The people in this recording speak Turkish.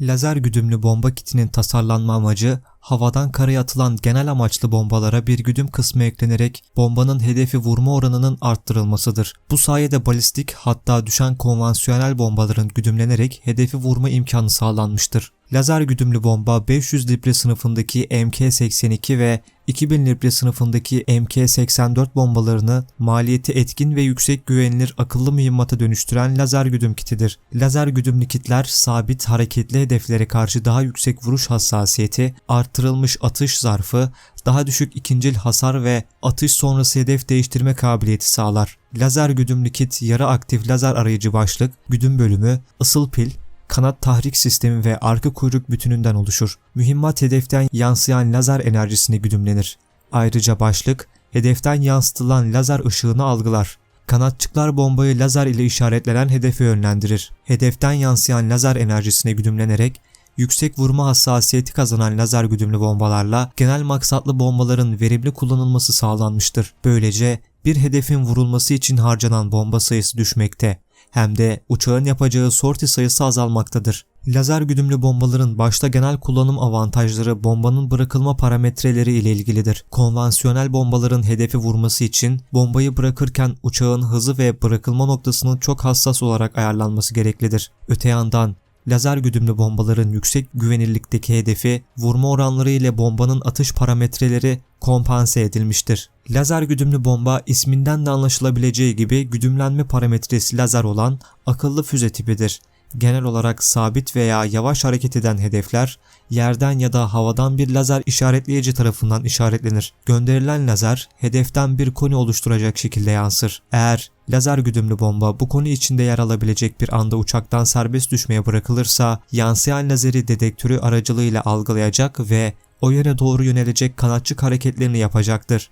Lazer güdümlü bomba kitinin tasarlanma amacı havadan karaya atılan genel amaçlı bombalara bir güdüm kısmı eklenerek bombanın hedefi vurma oranının arttırılmasıdır. Bu sayede balistik hatta düşen konvansiyonel bombaların güdümlenerek hedefi vurma imkanı sağlanmıştır. Lazer güdümlü bomba 500 libre sınıfındaki MK82 ve 2000 libre sınıfındaki MK84 bombalarını maliyeti etkin ve yüksek güvenilir akıllı mühimmata dönüştüren lazer güdüm kitidir. Lazer güdümlü kitler sabit hareketli hedeflere karşı daha yüksek vuruş hassasiyeti, artırılmış atış zarfı, daha düşük ikincil hasar ve atış sonrası hedef değiştirme kabiliyeti sağlar. Lazer güdümlü kit yarı aktif lazer arayıcı başlık, güdüm bölümü, ısıl pil, kanat tahrik sistemi ve arka kuyruk bütününden oluşur. Mühimmat hedeften yansıyan lazer enerjisini güdümlenir. Ayrıca başlık, hedeften yansıtılan lazer ışığını algılar. Kanatçıklar bombayı lazer ile işaretlenen hedefe yönlendirir. Hedeften yansıyan lazer enerjisine güdümlenerek yüksek vurma hassasiyeti kazanan lazer güdümlü bombalarla genel maksatlı bombaların verimli kullanılması sağlanmıştır. Böylece bir hedefin vurulması için harcanan bomba sayısı düşmekte hem de uçağın yapacağı sorti sayısı azalmaktadır. Lazer güdümlü bombaların başta genel kullanım avantajları bombanın bırakılma parametreleri ile ilgilidir. Konvansiyonel bombaların hedefi vurması için bombayı bırakırken uçağın hızı ve bırakılma noktasının çok hassas olarak ayarlanması gereklidir. Öte yandan lazer güdümlü bombaların yüksek güvenirlikteki hedefi vurma oranları ile bombanın atış parametreleri kompanse edilmiştir. Lazer güdümlü bomba isminden de anlaşılabileceği gibi güdümlenme parametresi lazer olan akıllı füze tipidir. Genel olarak sabit veya yavaş hareket eden hedefler yerden ya da havadan bir lazer işaretleyici tarafından işaretlenir. Gönderilen lazer hedeften bir koni oluşturacak şekilde yansır. Eğer lazer güdümlü bomba bu koni içinde yer alabilecek bir anda uçaktan serbest düşmeye bırakılırsa yansıyan lazeri dedektörü aracılığıyla algılayacak ve o yöne doğru yönelecek kanatçık hareketlerini yapacaktır.